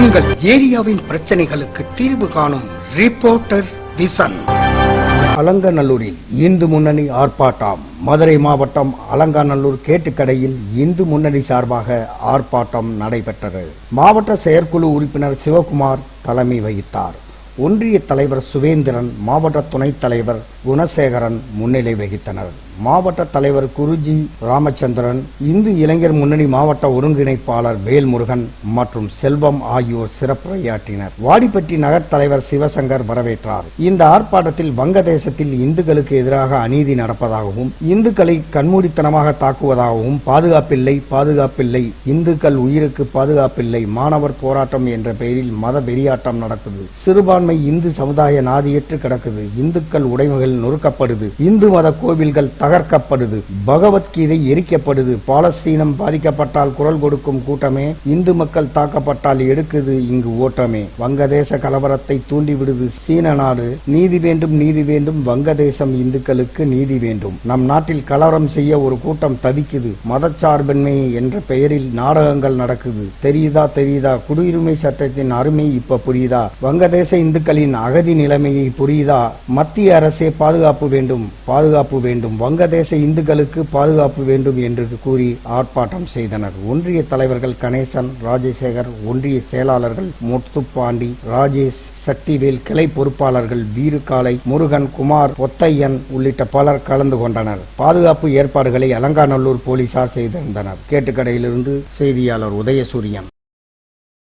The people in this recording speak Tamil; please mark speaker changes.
Speaker 1: உங்கள் ஏரியாவின் பிரச்சனைகளுக்கு தீர்வு காணும் ரிப்போர்ட்டர் விசன். அலங்கநல்லூரில் இந்து முன்னணி ஆர்ப்பாட்டம். மதுரை மாவட்டம் அலங்காநல்லூர் கேட்டுக்கடையில் இந்து முன்னணி சார்பாக ஆர்ப்பாட்டம் நடைபெற்றது. மாவட்ட செயற்குழு உறுப்பினர் சிவகுமார் தலைமை வகித்தார். ஒன்றிய தலைவர் சுவேந்திரன் மாவட்ட துணைத் தலைவர் குணசேகரன் முன்னிலை வகித்தனர். மாவட்ட தலைவர் குருஜி ராமச்சந்திரன் இந்து இளைஞர் முன்னணி மாவட்ட ஒருங்கிணைப்பாளர் வேல்முருகன் மற்றும் செல்வம் ஆகியோர் சிறப்புரையாற்றினர். வாடிப்பட்டி நகர் தலைவர் சிவசங்கர் வரவேற்றார். இந்த ஆர்ப்பாட்டத்தில் வங்கதேசத்தில் இந்துக்களுக்கு எதிராக அநீதி நடப்பதாகவும் இந்துக்களை கண்மூடித்தனமாக தாக்குவதாகவும் பாதுகாப்பில்லை பாதுகாப்பில்லை இந்துக்கள் உயிருக்கு பாதுகாப்பில்லை மாணவர் போராட்டம் என்ற பெயரில் மத வெறியாட்டம் நடக்குது. சிறுபான்மை இந்து சமுதாய நாதியற்று கிடக்குது. இந்துக்கள் உடைமைகள் நொறுக்கப்படுது. இந்து மத கோவில்கள் தகர்க்கப்படுது. பகவத்கீதை எரிக்கப்படுது. பாலஸ்தீனம் பாதிக்கப்பட்டால் குரல் கொடுக்கும் கூட்டமே இந்து மக்கள் தாக்கப்பட்டால் எடுக்குது இங்கு ஓட்டமே. வங்கதேச கலவரத்தை தூண்டிவிடுது சீன நாடு. நீதி வேண்டும் நீதி வேண்டும். வங்கதேசம் இந்துக்களுக்கு நீதி வேண்டும். நம் நாட்டில் கலவரம் செய்ய ஒரு கூட்டம் தவிக்குது. மதச்சார்பின்மை என்ற பெயரில் நாடகங்கள் நடக்குது. தெரியுதா தெரியுதா? குடியுரிமை சட்டத்தின் அருமை இப்ப புரியுதா? வங்கதேச இந்துக்களின் அகதி நிலைமையை புரியுதா? மத்திய அரசே பாதுகாப்பு வேண்டும் பாதுகாப்பு வேண்டும். வங்க வங்கதேச இந்துக்களுக்கு பாதுகாப்பு வேண்டும் என்று கூறி ஆர்ப்பாட்டம் செய்தனர். ஒன்றிய தலைவர்கள் கணேசன் ராஜசேகர் ஒன்றிய செயலாளர்கள் முத்துப்பாண்டி ராஜேஷ் சக்திவேல் கிளை பொறுப்பாளர்கள் வீருகாலை முருகன் குமார் ஒத்தையன் உள்ளிட்ட பலர் கலந்து கொண்டனர். பாதுகாப்பு ஏற்பாடுகளை அலங்காநல்லூர் போலீசார் செய்திருந்தனர். கேட்டுக்கடையிலிருந்து செய்தியாளர் உதயசூரியன்.